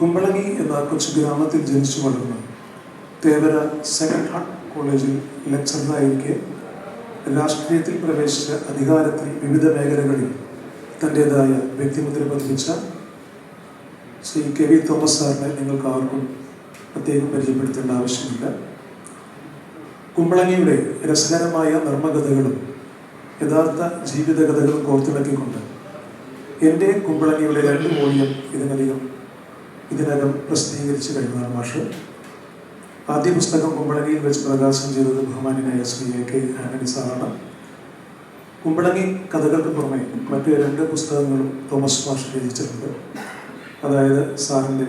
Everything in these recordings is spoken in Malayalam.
കുമ്പളങ്ങി എന്ന കൊച്ചു ഗ്രാമത്തിൽ ജനിച്ചു വളർന്ന തേവര സെക്കൻഡ് ഹാർട്ട് കോളേജിൽ ലെക്ചറായിരിക്കെ രാഷ്ട്രീയത്തിൽ പ്രവേശിച്ച അധികാരത്തിൽ വിവിധ മേഖലകളിൽ തന്റെതായ വ്യക്തിമുദ്ര പതിപ്പിച്ച ശ്രീ കെ വി തോമസ് സാറിനെ നിങ്ങൾക്ക് ആർക്കും പ്രത്യേകം പരിചയപ്പെടുത്തേണ്ട ആവശ്യമില്ല. കുമ്പളങ്ങിയുടെ രസകരമായ നർമ്മകഥകളും യഥാർത്ഥ ജീവിതകഥകളും കോർത്തിണക്കിക്കൊണ്ട് എന്റെ കുമ്പളങ്ങിയുടെ രണ്ട് മൂല്യം ഇതിനധികം ഇതിനകം പ്രസിദ്ധീകരിച്ചു കഴിഞ്ഞതാണ് മാഷ്. ആദ്യ പുസ്തകം കുമ്പളങ്ങിയിൽ വെച്ച് പ്രകാശനം ചെയ്തത് ബഹുമാനായ ശ്രീ എ കെ ആന്റണി സാറാണ്. കുമ്പളങ്ങി കഥകൾക്ക് പുറമെ മറ്റു രണ്ട് പുസ്തകങ്ങളും തോമസ് മാഷ് രചിച്ചിട്ടുണ്ട്. അതായത് സാറിന്റെ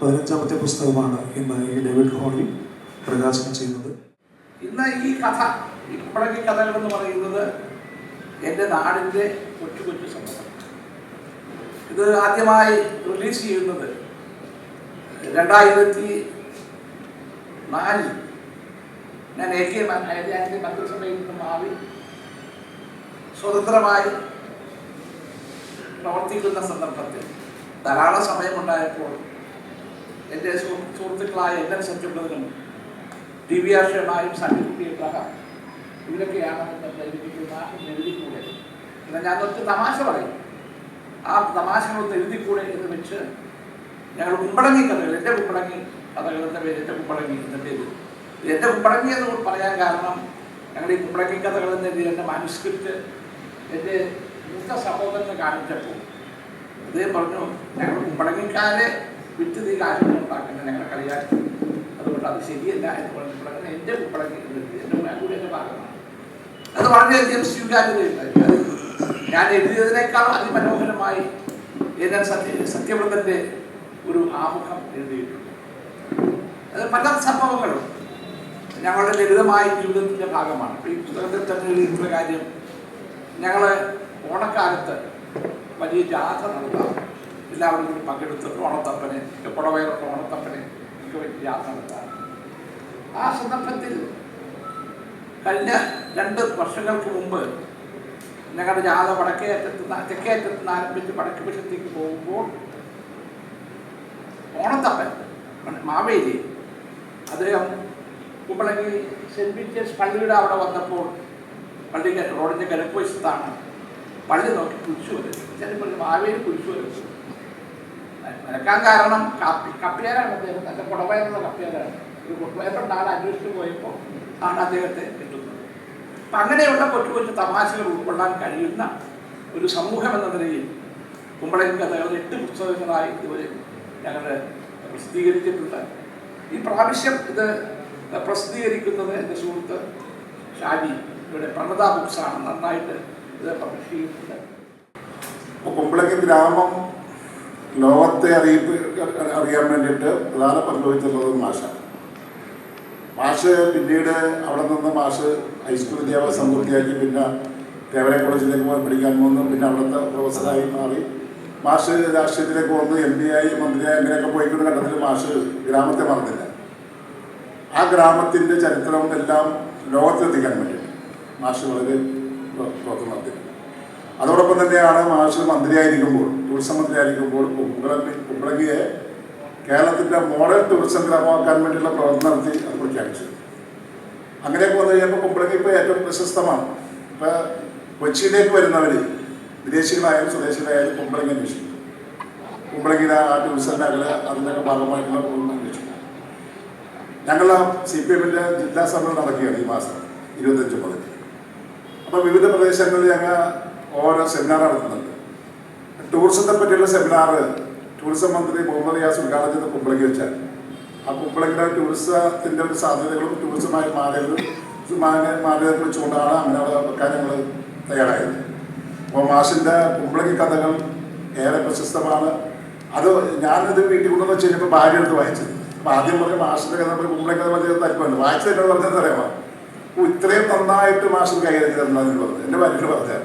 പതിനഞ്ചാമത്തെ പുസ്തകമാണ് ഇന്ന് ഈ ഡേവിഡ് ഹോളിൽ പ്രകാശനം ചെയ്യുന്നത്. ഇന്ന് ഈ കഥ ഈ കുമ്പളങ്ങി കഥകൾ എന്ന് പറയുന്നത് എന്റെ നാടിന്റെ കൊച്ചു കൊച്ചു സംഭവം ഇത് ആദ്യമായി റിലീസ് ചെയ്യുന്നത് രണ്ടായിരത്തി നാലിൽ ഞാൻ എ കെ ആന്റണി മന്ത്രിസഭയിൽ നിന്ന് മാറി സ്വതന്ത്രമായി പ്രവർത്തിക്കുന്ന സന്ദർഭത്തിൽ ധാരാളം സമയമുണ്ടായപ്പോൾ എന്റെ സുഹൃ- സുഹൃത്തുക്കളായ എൻ എൻ സത്യപ്രദനും ഡി വി ആർ സണ്ണിക്കുട്ടിയൊക്കെ ഇവരൊക്കെയാണ് എഴുതിക്കുന്ന എഴുതിക്കൂടെ. എന്നാൽ ഞാൻ ഒറ്റ തമാശ പറയും. ആ തമാശകളൊന്ന് എഴുതിക്കൂടെ എന്ന് വെച്ച് ഞങ്ങൾ കുമ്പടങ്ങി കഥകൾ എന്റെ കുമ്പടങ്ങി കഥകളുടെ പേര് എന്റെ കുമ്പടങ്ങി എന്ന പേര്. എന്റെ കുമ്പളങ്ങി എന്ന് പറയാൻ കാരണം ഞങ്ങളുടെ ഈ കുമ്പടങ്ങി കഥകൾ എന്ന രീതിയിൽ എന്റെ മാനുസ്ക്രിപ്റ്റ് എന്റെ മൂത്ത സഹോദരനെ കാണിച്ചപ്പോൾ അദ്ദേഹം പറഞ്ഞു ഞങ്ങൾ കുമ്പടങ്ങിക്കാരെ വിറ്റ് നീ കാശൊന്നും ഉണ്ടാക്കുന്നത് ഞങ്ങളെ കളിയാക്കി. അതുകൊണ്ട് അത് ശരിയല്ല എന്ന് പറഞ്ഞു എന്റെ കുമ്പടങ്ങി. എന്റെ കൂടെ ഭാഗമാണ്. അത് വളരെയധികം സ്വീകാര്യതയുണ്ടായി ഞാൻ എഴുതിയതിനേക്കാൾ അതിമനോഹരമായി ഏതാൻ സത്യ സത്യവ്രതന്റെ ഒരു ആമുഖം എഴുതിയിട്ടുണ്ട്. അത് പല സംഭവങ്ങളും. ഞങ്ങളുടെ ലളിതമായ ജീവിതത്തിന്റെ ഭാഗമാണ്. ഈ പുസ്തകത്തിൽ തന്നെ എഴുതിയിട്ടുള്ള കാര്യം ഞങ്ങൾ ഓണക്കാലത്ത് വലിയ ജാഥ നടത്താം. എല്ലാവരും കൂടി പങ്കെടുത്ത് ഓണത്തപ്പനെ പുടവയറുള്ള ഓണത്തപ്പനെ ഒക്കെ വലിയ ജാഥ നടത്താം. ആ സന്ദർഭത്തിൽ കഴിഞ്ഞ രണ്ട് വർഷങ്ങൾക്ക് മുമ്പ് ഞങ്ങളുടെ ജാഥ വടക്കേ അറ്റത്ത് തെക്കേ അറ്റത്ത് നിന്ന് ആരംഭിച്ച് വടക്ക് വശത്തേക്ക് പോകുമ്പോൾ ഓണത്തപ്പൻ. മാവേലി. അദ്ദേഹം കുമ്പളങ്ങി സെന്റ് പീറ്റേഴ്സ് പള്ളിയുടെ അവിടെ വന്നപ്പോൾ പള്ളി റോഡിന്റെ കിഴക്ക് വശത്താണ് പള്ളി നോക്കി കുരിശു വരച്ചു. ചിലപ്പോൾ മാവേലി കുരിശു വരച്ചു. വരക്കാൻ കാരണം കപ്പി കപ്പിയാരാണ് അദ്ദേഹം. തന്റെ കുടവയറുള്ള കപ്പിയാരാണ്. ഒരു കുടവയറുണ്ട് ആൾ അന്വേഷിച്ച് പോയപ്പോൾ ആണ് അദ്ദേഹത്തെ കിട്ടുന്നത്. അപ്പം അങ്ങനെയുള്ള കൊച്ചു കൊച്ചു തമാശകൾ ഉൾക്കൊള്ളാൻ കഴിയുന്ന ഒരു സമൂഹം എന്ന നിലയിൽ കുമ്പളങ്ങി കഥകൾ എട്ട് പുസ്തകങ്ങളായി ഇതുവരെ ഞങ്ങൾ പ്രസിദ്ധീകരിച്ചിട്ടുണ്ട്. ഈ പ്രാവശ്യം ഇത് പ്രസിദ്ധീകരിക്കുന്നത് എന്റെ സുഹൃത്ത് ഷാജി. ഇവിടെ പ്രണത ബുക്സാണ് നന്നായിട്ട് ഇത് പബ്ലിഷ് ചെയ്യുന്നുണ്ട് അപ്പോൾ കുമ്പളങ്ങി ഗ്രാമം ലോകത്തെ അറിയിപ്പ് അറിയാൻ വേണ്ടിയിട്ട് പ്രധാന പങ്ക് വഹിച്ചിട്ടുള്ളത് മാഷ മാഷ് പിന്നീട് അവിടെ നിന്ന് മാഷ് ഹൈസ്കൂൾ വിദ്യാഭ്യാസം പൂർത്തിയാക്കി പിന്നെ തേവര കോളേജിലേക്ക് പോയി പഠിക്കാൻ പോകുന്നു പിന്നെ അവിടുത്തെ പ്രൊഫസറായി മാറി. മാഷ് രാഷ്ട്രീയത്തിലേക്ക് വന്ന് എം പി ആയി മന്ത്രിയായി അങ്ങനെയൊക്കെ പോയിക്കൊണ്ട് ഘട്ടത്തിൽ മാഷ് ഗ്രാമത്തെ മറന്നില്ല. ആ ഗ്രാമത്തിന്റെ ചരിത്രം എല്ലാം ലോകത്തെത്തിക്കാൻ വേണ്ടിയിട്ട് മാഷ് വളരെ പ്ര- പ്രവർത്തനം നടത്തി. അതോടൊപ്പം തന്നെയാണ് മാഷ് മന്ത്രിയായിരിക്കുമ്പോൾ ടൂറിസം മന്ത്രിയായിരിക്കുമ്പോൾ കുമ്പളങ്ങി കുമ്പളങ്ങിയെ കേരളത്തിന്റെ മോഡൽ ടൂറിസം ഗ്രാമമാക്കാൻ വേണ്ടിയുള്ള പ്രവർത്തനം നടത്തി അത് പ്രഖ്യാപിച്ചു. അങ്ങനെയൊക്കെ വന്നു കഴിഞ്ഞപ്പോൾ കുമ്പളങ്ങി ഇപ്പോൾ ഏറ്റവും പ്രശസ്തമാണ്. ഇപ്പോൾ കൊച്ചിയിലേക്ക് വരുന്നവർ വിദേശികളായാലും സ്വദേശികളായാലും കുമ്പളങ്ങി അന്വേഷിക്കും. കുമ്പളങ്ങിയിലെ ആ ടൂറിസം മേഖല അതിന്റെയൊക്കെ ഭാഗമായിട്ടുള്ള അന്വേഷിക്കും ഞങ്ങൾ സി പി എമ്മിന്റെ ജില്ലാ സമ്മേളനം നടക്കുകയാണ് ഈ മാസം ഇരുപത്തഞ്ച് മുതൽ. അപ്പോൾ വിവിധ പ്രദേശങ്ങളിൽ ഞങ്ങൾ ഓരോ സെമിനാർ നടത്തുന്നുണ്ട്. ടൂറിസത്തെ പറ്റിയുള്ള സെമിനാർ ടൂറിസം മന്ത്രി മുഹമ്മദ് റിയാസ് ഉദ്ഘാടനം ചെയ്ത കുമ്പളങ്ങി വെച്ചാൽ. ആ കുമ്പളങ്ങിയുടെ ടൂറിസത്തിന്റെ ഒരു സാധ്യതകളും ടൂറിസമായ മാതൃകളും മാതൃകയെ കുറിച്ചുകൊണ്ടാണ് അങ്ങനെ കാര്യങ്ങൾ തയ്യാറായത്. അപ്പോൾ മാഷിന്റെ കുമ്പളങ്ങി കഥകൾ ഏറെ പ്രശസ്തമാണ്. അത് ഞാനിത് വീട്ടിൽ കൊണ്ടുവന്ന് കഴിഞ്ഞപ്പോൾ ഭാര്യ എടുത്ത് വായിച്ചത്. അപ്പോൾ ആദ്യം പറഞ്ഞ മാഷിന്റെ കഥ കുമ്പളങ്ങി കഥ പറഞ്ഞ താല്പര്യമുണ്ട് വായിച്ചത് എന്നോട് പറഞ്ഞത് അറിയാമോ? ഇത്രയും നന്നായിട്ട് മാഷിന് കൈകാര്യം ചെയ്തിട്ടുണ്ടെന്ന് പറഞ്ഞു എന്റെ ഭാര്യയോട് പറഞ്ഞാൽ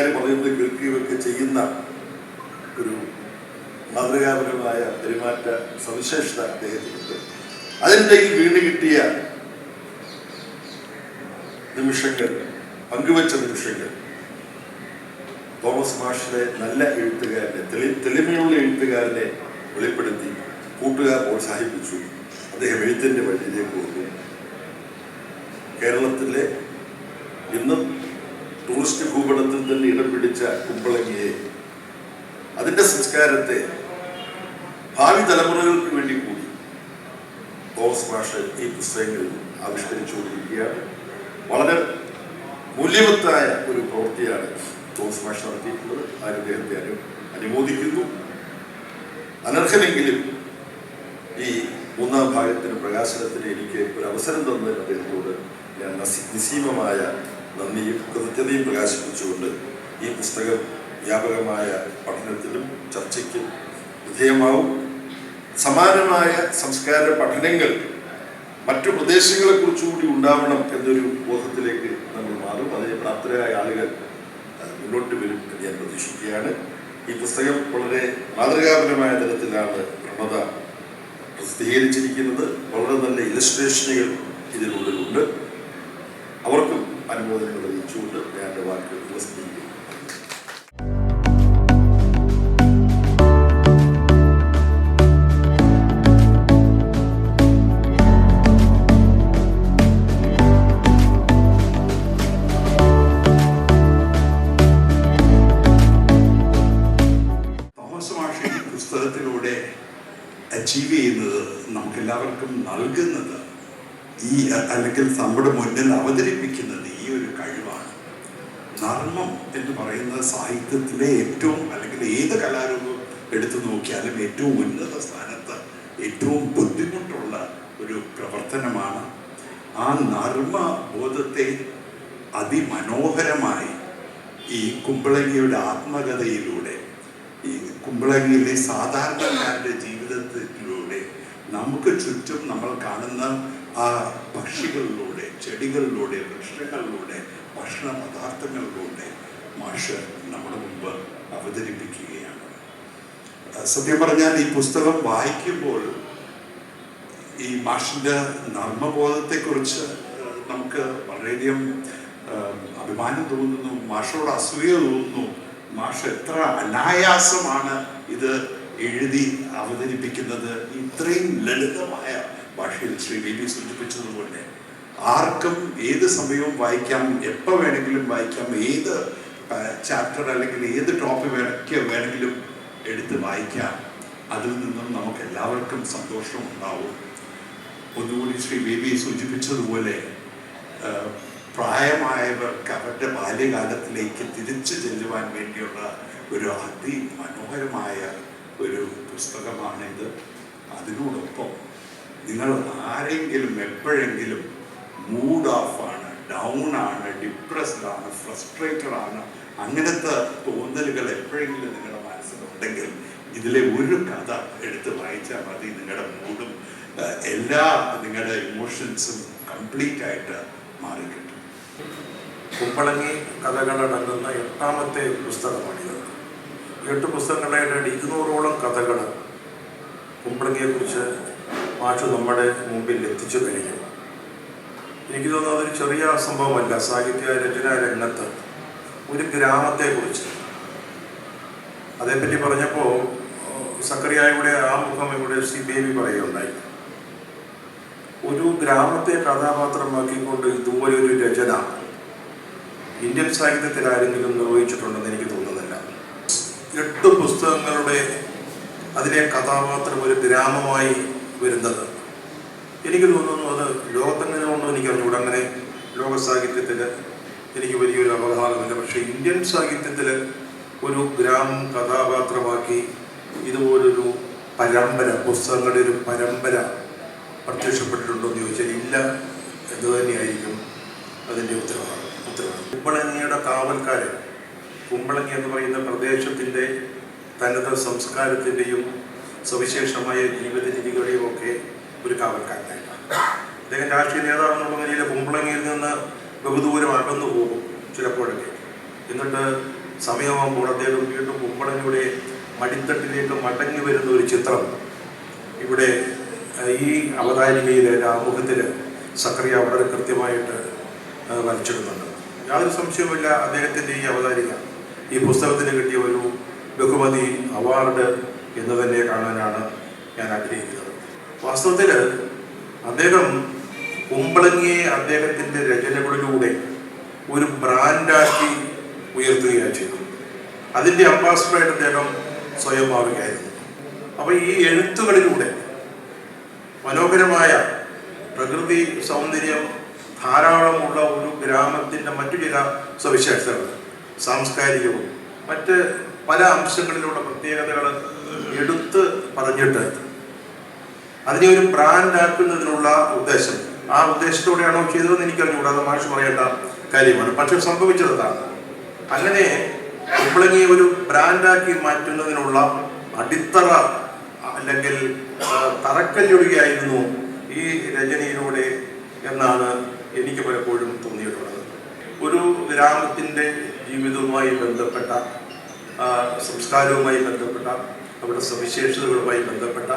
കൂട്ടുകാർ പറയുന്നത് കേൾക്കുകയൊക്കെ ചെയ്യുന്ന ഒരു മാതൃകാപരമായ പെരുമാറ്റ സവിശേഷത അദ്ദേഹത്തിനുണ്ട്. ഈ വീണ് കിട്ടിയ നിമിഷങ്ങൾ പങ്കുവച്ച നിമിഷങ്ങൾ. തോമസ് മാഷിലെ നല്ല എഴുത്തുകാരനെ തെളി തെളിമയുള്ള എഴുത്തുകാരനെ വെളിപ്പെടുത്തി കൂട്ടുകാർ പ്രോത്സാഹിപ്പിച്ചു. അദ്ദേഹം എഴുത്തിന്റെ വഴിയിലേക്ക് വന്നു കേരളത്തിലെ ഇന്നും ടൂറിസ്റ്റ് ഭൂപടത്തിൽ തന്നെ ഇടം പിടിച്ച കുമ്പളങ്ങിയെ അതിന്റെ സംസ്കാരത്തെ ഭാവി തലമുറകൾക്ക് വേണ്ടി കൂടി തോമസ് മാഷ് ഈ പുസ്തകങ്ങൾ ആവിഷ്കരിച്ചുകൊണ്ടിരിക്കുകയാണ്. വളരെ മൂല്യവത്തായ ഒരു പ്രവൃത്തിയാണ് തോമസ് മാഷ് നടത്തിയിട്ടുള്ളത്. ആരുദ്ദേഹത്തെ അനു അനുമോദിക്കുന്നു. അനർഹനെങ്കിലും ഈ മൂന്നാം ഭാഗത്തിന് പ്രകാശനത്തിന് എനിക്ക് ഒരു അവസരം തന്ന അദ്ദേഹത്തോട് ഞാൻ നസി- നിസ്സീമമായ നന്ദിയും കൃത്യതയും പ്രകാശിപ്പിച്ചുകൊണ്ട് ഈ പുസ്തകം വ്യാപകമായ പഠനത്തിലും ചർച്ചയ്ക്കും വിധേയമാവും. സമാനമായ സംസ്കാര പഠനങ്ങൾ മറ്റു പ്രദേശങ്ങളെ കുറിച്ചുകൂടി ഉണ്ടാവണം എന്നൊരു ബോധത്തിലേക്ക് നമ്മൾ മാറും. അതിന് പ്രാപ്തരായ ആളുകൾ മുന്നോട്ട് വരും എന്ന് ഞാൻ പ്രതീക്ഷിക്കുകയാണ്. ഈ പുസ്തകം വളരെ മാതൃകാപരമായ തരത്തിലാണ് പ്രണത പ്രസിദ്ധീകരിച്ചിരിക്കുന്നത്. വളരെ നല്ല ഇലസ്ട്രേഷനുകൾ ഇതിനുള്ളിലുണ്ട്. അനുമോദനങ്ങൾ അറിയിച്ചുകൊണ്ട് ഞാൻ വാക്കുകൾ ഉപസ്തരിക്കുന്നു മുന്നിൽ അവതരിപ്പിക്കുന്നത് ഈ ഒരു കഴിവാണ്. നർമ്മം എന്ന് പറയുന്നത് സാഹിത്യത്തിലെ ഏറ്റവും അല്ലെങ്കിൽ ഏത് കലാരൂപം എടുത്തു നോക്കിയാലും ഏറ്റവും ഉന്നത സ്ഥാനത്ത് ഏറ്റവും ബുദ്ധിമുട്ടുള്ള ഒരു പ്രവർത്തനമാണ്. ആ നർമ്മ ബോധത്തെ അതിമനോഹരമായി ഈ കുമ്പളങ്ങിയുടെ ആത്മകഥയിലൂടെ ഈ കുമ്പളങ്ങിയിലെ സാധാരണക്കാരുടെ ജീവിതത്തിലൂടെ നമുക്ക് ചുറ്റും നമ്മൾ കാണുന്ന ആ പക്ഷികളിലൂടെ ചെടികളിലൂടെ വൃക്ഷങ്ങളിലൂടെ ഭക്ഷണ പദാർത്ഥങ്ങളിലൂടെ മാഷ് നമ്മുടെ മുമ്പ് അവതരിപ്പിക്കുകയാണ്. സത്യം പറഞ്ഞാൽ ഈ പുസ്തകം വായിക്കുമ്പോൾ ഈ മാഷിന്റെ നർമ്മബോധത്തെക്കുറിച്ച് നമുക്ക് വളരെയധികം അഭിമാനം തോന്നുന്നു മാഷോട് അസൂയ തോന്നുന്നു. മാഷ് എത്ര അനായാസമാണ് ഇത് എഴുതി അവതരിപ്പിക്കുന്നത്. ഇത്രയും ലളിതമായ ഭാഷയിൽ ശ്രീ ബി ബി സൂചിപ്പിച്ചതുപോലെ ആർക്കും ഏത് സമയവും വായിക്കാം എപ്പോൾ വേണമെങ്കിലും വായിക്കാം ഏത് ചാപ്റ്റർ അല്ലെങ്കിൽ ഏത് ടോപ്പിക് വേണമെങ്കിൽ വേണമെങ്കിലും എടുത്ത് വായിക്കാം. അതിൽ നിന്നും നമുക്ക് എല്ലാവർക്കും സന്തോഷം ഉണ്ടാവും. ഒന്നുകൂടി ശ്രീ ബി ബി സൂചിപ്പിച്ചതുപോലെ പ്രായമായവർക്ക് അവരുടെ ബാല്യകാലത്തിലേക്ക് തിരിച്ചു ചെല്ലുവാൻ വേണ്ടിയുള്ള ഒരു അതിമനോഹരമായ ഒരു പുസ്തകമാണിത്. അതിനോടൊപ്പം നിങ്ങൾ ആരെങ്കിലും എപ്പോഴെങ്കിലും മൂഡ് ഓഫ് ആണ് ഡൗൺ ആണ് ഡിപ്രസ്ഡ് ആണ് ഫ്രസ്ട്രേറ്റഡ് ആണ് അങ്ങനത്തെ തോന്നലുകൾ എപ്പോഴെങ്കിലും നിങ്ങളുടെ മനസ്സിലുണ്ടെങ്കിൽ ഇതിലെ ഒരു കഥ എടുത്ത് വായിച്ചാൽ മതി. നിങ്ങളുടെ മൂഡും എല്ലാ നിങ്ങളുടെ ഇമോഷൻസും കംപ്ലീറ്റ് ആയിട്ട് മാറിക്കിട്ടും. കുമ്പളങ്ങി കഥകളടങ്ങുന്ന എട്ടാമത്തെ പുസ്തകമാണിത്. എട്ട് പുസ്തകങ്ങളായിട്ട് ഇരുന്നൂറോളം കഥകൾ കുമ്പളങ്ങിയെക്കുറിച്ച് മാഷ് നമ്മുടെ മുമ്പിൽ എത്തിച്ചു കഴിഞ്ഞു. എനിക്ക് തോന്നുന്നത് അതൊരു ചെറിയ സംഭവമല്ല. സാഹിത്യ രചന രംഗത്ത് ഒരു ഗ്രാമത്തെക്കുറിച്ച്. അതേപ്പറ്റി പറഞ്ഞപ്പോൾ സക്കറിയായുടെ ആ മുഖം ഇവിടെ ശ്രീ ബേബി പറയുകയുണ്ടായി. ഒരു ഗ്രാമത്തെ കഥാപാത്രമാക്കിക്കൊണ്ട് ഇതുപോലെ ഒരു രചന ഇന്ത്യൻ സാഹിത്യത്തിൽ ആരെങ്കിലും നിർവഹിച്ചിട്ടുണ്ടെന്ന് എനിക്ക് തോന്നുന്നില്ല. എട്ട് പുസ്തകങ്ങളുടെ അതിലെ കഥാപാത്രം ഒരു ഗ്രാമമായി വരുന്നത്. എനിക്ക് തോന്നുന്നു അത് ലോകത്തെങ്ങനെ ഉണ്ടോ എനിക്ക് അറിഞ്ഞുകൂടെ അങ്ങനെ ലോക സാഹിത്യത്തിൽ എനിക്ക് വലിയൊരു അവബോധമില്ല പക്ഷേ ഇന്ത്യൻ സാഹിത്യത്തിൽ ഒരു ഗ്രാമം കഥാപാത്രമാക്കി ഇതുപോലൊരു പരമ്പര പുസ്തകങ്ങളുടെ ഒരു പരമ്പര പ്രത്യക്ഷപ്പെട്ടിട്ടുണ്ടോ എന്ന് ചോദിച്ചാൽ ഇല്ല. എന്ന് തന്നെയായിരിക്കും അതിന്റെ ഉത്തരവാദിത്വം ഉത്തരവാദിത്വം കുമ്പളങ്ങിയുടെ കാവൽക്കാരൻ കുമ്പളങ്ങി എന്ന് പറയുന്ന പ്രദേശത്തിന്റെ തനത് സംസ്കാരത്തിന്റെയും സവിശേഷമായ ജീവിത രീതികളെയും ഒക്കെ ഒരു കാവൽക്കാരനായിട്ടാണ്. അദ്ദേഹം രാഷ്ട്രീയ നേതാവ് എന്നുള്ള നിലയിൽ കുമ്പളങ്ങിയിൽ നിന്ന് ബഹുദൂരം അകന്നു പോകും ചിലപ്പോഴൊക്കെ. എന്നിട്ട് സമയമാകുമ്പോൾ അദ്ദേഹം വീണ്ടും കുമ്പളങ്ങിയുടെ മടിത്തട്ടിലേക്ക് മടങ്ങി വരുന്ന ഒരു ചിത്രം ഇവിടെ ഈ അവതാരികയിലെ ആമുഖത്തിൽ സക്രിയ വളരെ കൃത്യമായിട്ട് വരച്ചിടുന്നുണ്ട്. യാതൊരു സംശയവുമില്ല അദ്ദേഹത്തിന്റെ ഈ അവതാരിക. ഈ പുസ്തകത്തിന് കിട്ടിയ ഒരു ബഹുമതി അവാർഡ് എന്ന് തന്നെ കാണാനാണ് ഞാൻ ആഗ്രഹിക്കുന്നത്. വാസ്തവത്തിൽ അദ്ദേഹം കുമ്പളങ്ങിയെ അദ്ദേഹത്തിന്റെ രചനകളിലൂടെ ഒരു ബ്രാൻഡാക്കി ഉയർത്തുകയാണ് ചെയ്തു അതിന്റെ അംബാസഡറായിട്ട് അദ്ദേഹം സ്വയം മാറുകയായിരുന്നു അപ്പോൾ ഈ എഴുത്തുകളിലൂടെ മനോഹരമായ പ്രകൃതി സൗന്ദര്യം ധാരാളമുള്ള ഒരു ഗ്രാമത്തിന്റെ മറ്റു ചില സവിശേഷതകൾ സാംസ്കാരികവും മറ്റ് പല അംശങ്ങളിലുള്ള പ്രത്യേകതകൾ എടുത്ത് പറഞ്ഞിട്ട് അതിനെ ഒരു ബ്രാൻഡാക്കുന്നതിനുള്ള ഉദ്ദേശം. ആ ഉദ്ദേശത്തോടെയാണോ ചെയ്തതെന്ന് എനിക്കറിഞ്ഞുകൂടാ. അത് മാഷ് പറയേണ്ട കാര്യമാണ്. പക്ഷെ സംഭവിച്ചത് അതാണ്. അങ്ങനെ കുമ്പളങ്ങിയെ ഒരു ബ്രാൻഡാക്കി മാറ്റുന്നതിനുള്ള അടിത്തറ അല്ലെങ്കിൽ തറക്കല്ലിടുകയായിരുന്നു ഈ രചനയിലൂടെ എന്നാണ് എനിക്ക് പലപ്പോഴും തോന്നിയിട്ടുള്ളത്. ഒരു ഗ്രാമത്തിന്റെ ജീവിതവുമായി ബന്ധപ്പെട്ട സംസ്കാരവുമായി ബന്ധപ്പെട്ട അവരുടെ സവിശേഷതകളുമായി ബന്ധപ്പെട്ട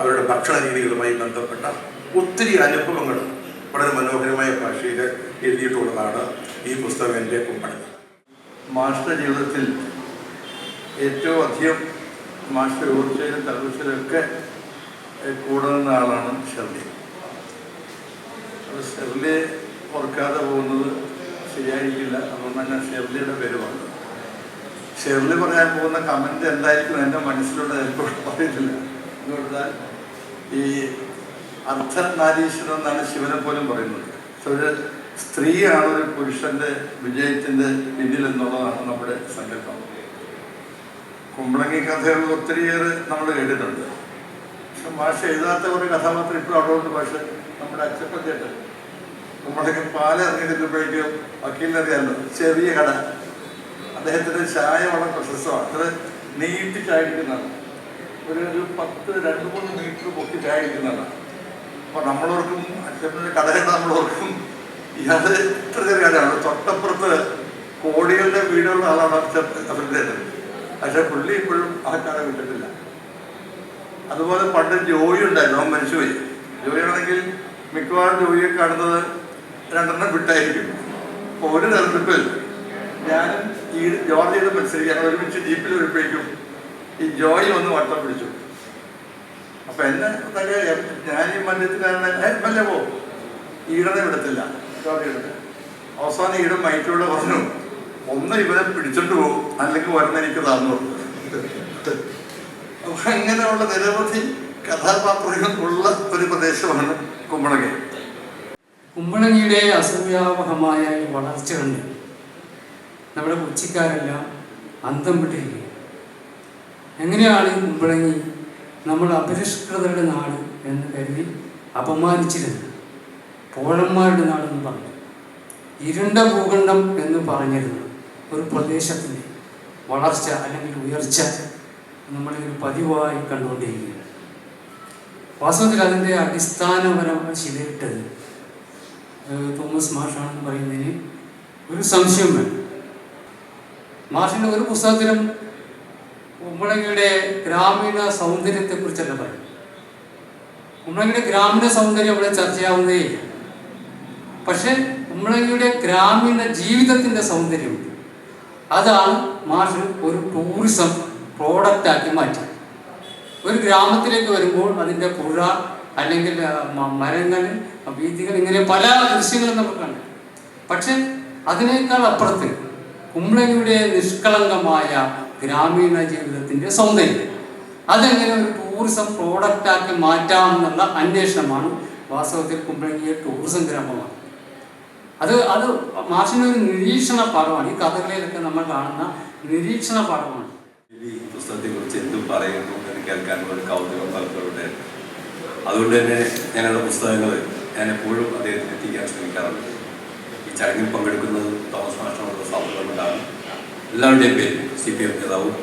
അവരുടെ ഭക്ഷണ രീതികളുമായി ബന്ധപ്പെട്ട ഒത്തിരി അനുഭവങ്ങൾ വളരെ മനോഹരമായ ഭാഷയിൽ എഴുതിയിട്ടുള്ളതാണ് ഈ പുസ്തകം എന്റെ കുമ്പളങ്ങി മാസ്റ്റർ ജീവിതത്തിൽ ഏറ്റവും അധികം മാസ്റ്റർ ഊർജയിലും തലവശയിലൊക്കെ കൂടുന്ന ആളാണ് ഷെർലി. അപ്പോൾ ഷെർലിയെ ഓർക്കാതെ പോകുന്നത് ശരിയായിരിക്കില്ല. അതുകൊണ്ട് തന്നെ ഷെർലിയുടെ പേര് പറഞ്ഞു ഷെർലി പറയാൻ പോകുന്ന കമന്റ് എന്തായിരിക്കും എന്റെ മനസ്സിലുള്ള ചിലപ്പോൾ പറയുന്നില്ല എന്ന് പറഞ്ഞാൽ ഈ അർദ്ധനാരീശ്വരം എന്നാണ് ശിവനെ പോലും പറയുന്നത്. ഒരു സ്ത്രീയാണ് ഒരു പുരുഷന്റെ വിജയത്തിന്റെ പിന്നിൽ എന്നുള്ളതാണ് നമ്മുടെ സങ്കല്പം. കുമ്പളങ്ങി കഥകൾ ഒത്തിരിയേറെ നമ്മൾ കേട്ടിട്ടുണ്ട്. പക്ഷെ ഭാഷ എഴുതാത്ത ഒരു കഥാപാത്രം ഇപ്പോഴും അവിടെ ഉണ്ട് പക്ഷെ നമ്മുടെ അച്ചപ്പൻ ചേട്ടൻ കുമ്പളങ്ങി പാല ഇറങ്ങി വക്കീലിനറിയാമല്ലോ ചെറിയ കട. അദ്ദേഹത്തിന്റെ ചായ വളരെ പ്രശസ്തമാണ്. അത് നീട്ടി ചായക്കുന്നതാണ് ഒരു ഒരു പത്ത് രണ്ട് മൂന്ന് മീറ്റർ പൊക്കി ചായ ഇരിക്കുന്നതാണ് അപ്പൊ നമ്മളോർക്കും അച്ഛന്റെ കടയുടെ നമ്മളോർക്കും അത് ഇത്ര ചെറിയ കടയാണ് തൊട്ടപ്പുറത്ത് കോടികളുടെ വീടുള്ള ആളാണ് അച്ഛൻ അവരുടെ പക്ഷെ പുള്ളി ഇപ്പോഴും ആ കട വിട്ടിട്ടില്ല. അതുപോലെ പണ്ട് ജോയി ഉണ്ടായിരുന്നു അവൻ ജോയി ആണെങ്കിൽ മിക്കവാറും ജോയിയെ കാണുന്നത് രണ്ടെണ്ണം വിട്ടായിരിക്കും. അപ്പൊ ഒരു തെരഞ്ഞെടുപ്പിൽ ഞാനും ഈ ജോർജിയുടെ മത്സരിക്കാൻ ഒരുമിച്ച് ജീപ്പിൽ വരുമ്പോഴേക്കും ഈ ജോയി ഒന്ന് വട്ടം പിടിച്ചു. അപ്പൊ എന്നെ ഞാൻ ഈ മല്യത്തിനാണ് മല്ല പോ. ഈടനെ വിടത്തില്ല. ജോർജ് അവസാനം ഈടും മൈക്കിലൂടെ പറഞ്ഞു ഒന്ന് ഇവരെ പിടിച്ചോണ്ട് പോകും അല്ലെങ്കിൽ വരുന്ന എനിക്ക് തന്നു. അപ്പൊ അങ്ങനെയുള്ള നിരവധി കഥാപാത്രങ്ങൾ ഉള്ള ഒരു പ്രദേശമാണ് കുമ്പളങ്ങ. കുമ്പളങ്ങിയുടെ അസംവ്യാപകമായ വളർച്ച കണ്ട് നമ്മുടെ കൊച്ചിക്കാരെല്ലാം അന്തം വിട്ടിരിക്കുക എങ്ങനെയാണ് മുമ്പളങ്ങി നമ്മൾ അപരിഷ്കൃതരുടെ നാട് എന്ന് കരുതി അപമാനിച്ചിരുന്നത്? പോഴന്മാരുടെ നാടെന്ന് പറഞ്ഞു. ഇരുണ്ട ഭൂഖണ്ഡം എന്ന് പറഞ്ഞിരുന്നു ഒരു പ്രദേശത്തിന്റെ വളർച്ച അല്ലെങ്കിൽ ഉയർച്ച ഒരു പതിവായി കണ്ടുകൊണ്ടിരിക്കുകയാണ്. വാസ്തവത്തിൽ അതിന്റെ അടിസ്ഥാനപരമായി ശിലയിട്ടത് തോമസ് മാഷാണെന്ന് പറയുന്നതിന് ഒരു സംശയം വേണം. മാഷിന്റെ ഒരു പുസ്തകത്തിലും കുമ്പളങ്ങിയുടെ ഗ്രാമീണ സൗന്ദര്യത്തെ കുറിച്ചല്ല പറയും കുമ്പളങ്ങിയുടെ ഗ്രാമീണ സൗന്ദര്യം ഇവിടെ ചർച്ചയാവുന്നേയില്ല പക്ഷെ കുമ്പളങ്ങിയുടെ ഗ്രാമീണ ജീവിതത്തിന്റെ സൗന്ദര്യം അതാണ് മാഷ് ഒരു ടൂറിസം പ്രോഡക്റ്റ് ആക്കി മാറ്റി ഒരു ഗ്രാമത്തിലേക്ക് വരുമ്പോൾ അതിന്റെ പുഴ അല്ലെങ്കിൽ മരങ്ങൾ വീതികൾ ഇങ്ങനെ പല ദൃശ്യങ്ങളും നമുക്ക് കണ്ടു. പക്ഷെ അതിനേക്കാൾ അപ്പുറത്ത് കുമ്പളങ്ങിയുടെ നിഷ്കളങ്കമായ ഗ്രാമീണ ജീവിതത്തിന്റെ സൗന്ദര്യം. അതെങ്ങനെ ഒരു ടൂറിസം പ്രോഡക്റ്റാക്കി മാറ്റാമെന്നുള്ള അന്വേഷണമാണ് വാസ്തവത്തിൽ കുമ്പളങ്ങിയെ ടൂറിസം ഗ്രാമമാണ്. അത് അത് മാഷിന്റെ ഒരു നിരീക്ഷണ പാഠമാണ്. ഈ കഥകളിലൊക്കെ നമ്മൾ കാണുന്ന നിരീക്ഷണ പാഠമാണ്. ഈ പുസ്തകത്തെക്കുറിച്ച് എന്തും പറയുന്നു എന്ന് കേൾക്കാൻ ഒരു കൗതുകം പലപ്പോഴും അതുകൊണ്ട് തന്നെ ഞാനുള്ള പുസ്തകങ്ങൾ ഞാൻ എപ്പോഴും അദ്ദേഹത്തിന് എത്തിക്കാൻ ശ്രമിക്കാറുണ്ട്. ചടങ്ങിൽ പങ്കെടുക്കുന്നത് തോമസ് മാഷ്ടമുള്ള സൗഹൃദമുണ്ടാകും. എല്ലാവരുടെയും പേര് സി പി എം നേതാവും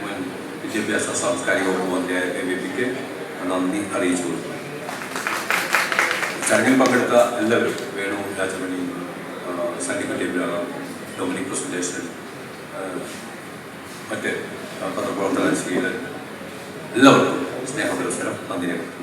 മുൻ വിദ്യാഭ്യാസ സാംസ്കാരിക വകുപ്പ് മന്ത്രിയായ കെ എ പിക്ക് നന്ദി അറിയിച്ചു കൊടുക്കുന്നു ചടങ്ങിൽ പങ്കെടുത്ത എല്ലാവരും വേണു രാജമണി ആ, സണ്ണിക്കുട്ടി അബ്രാഹാം ഡൊമിനിക് സുരേഷൻ മറ്റ് പത്രപ്രവർത്തകൻ ശ്രീധരൻ എല്ലാവർക്കും സ്നേഹപുരസ്സരം നന്ദി രേഖപ്പെടുത്തുന്നു.